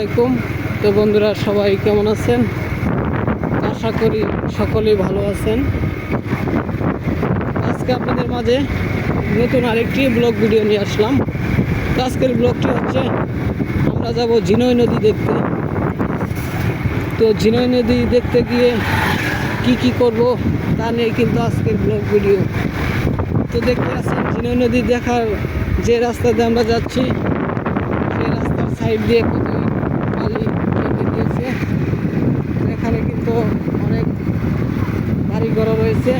আলাইকুম। তো বন্ধুরা, সবাই কেমন আছেন? আশা করি সকলেই ভালো আছেন। আজকে আপনাদের মাঝে নতুন আরেকটি ব্লগ ভিডিও নিয়ে আসলাম। তো আজকের ব্লগটি হচ্ছে, আমরা যাব ঝিনই নদী দেখতে। তো ঝিনই নদী দেখতে গিয়ে কি কি করব তা নিয়ে কিন্তু আজকের ব্লগ ভিডিও। তো দেখতে পাচ্ছেন, ঝিনই নদী দেখার যে রাস্তা দিয়ে আমরা যাচ্ছি, সেই রাস্তার সাইড দিয়ে রেখে দিয়েছে এখানে কিন্তু অনেক বাড়ি ঘর রয়েছে।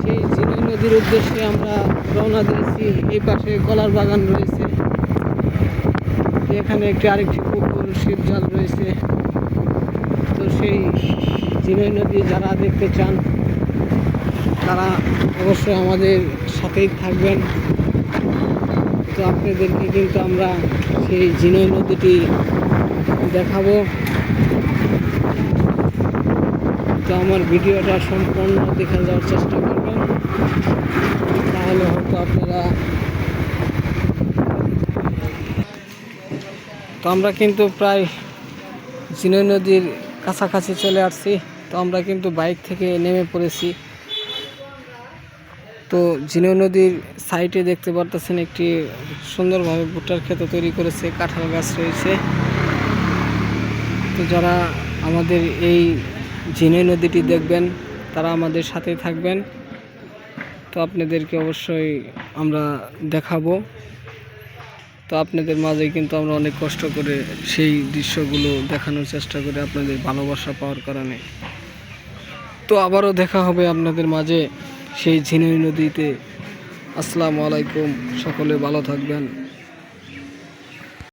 সেই ঝিনাই নদীর উদ্দেশ্যে আমরা রওনা দিয়েছি। এই পাশে কলার বাগান রয়েছে। এখানে একটি আরেকটি পুকুর, শিবজাল রয়েছে। তো সেই ঝিনাই নদী যারা দেখতে চান, তারা অবশ্যই আমাদের সাথেই থাকবেন। তো আপনাদেরকে কিন্তু আমরা সেই ঝিনাই নদীটি দেখাবো। তো আমার ভিডিওটা সম্পূর্ণ দেখে যাওয়ার চেষ্টা করবেন। তাহলে হয়তো আপনারা তো আমরা কিন্তু প্রায় ঝিনাই নদীর কাছাকাছি চলে আসছি। তো আমরা কিন্তু বাইক থেকে নেমে পড়েছি। তো ঝিনাই নদীর সাইডে দেখতে পারতেছেন একটি সুন্দরভাবে ভুট্টার ক্ষেত তৈরি করেছে, কাঁঠাল গাছ রয়েছে। তো যারা আমাদের এই ঝিনাই নদীটি দেখবেন, তারা আমাদের সাথেই থাকবেন। তো আপনাদেরকে অবশ্যই আমরা দেখাবো। তো আপনাদের মাঝে কিন্তু আমরা অনেক কষ্ট করে সেই দৃশ্যগুলো দেখানোর চেষ্টা করে, আপনাদের ভালোবাসা পাওয়ার কারণে। তো আবারও দেখা হবে আপনাদের মাঝে। সেই ঝিনুই নদীতে। আসসালামু আলাইকুম সকলে ভালো থাকবেন।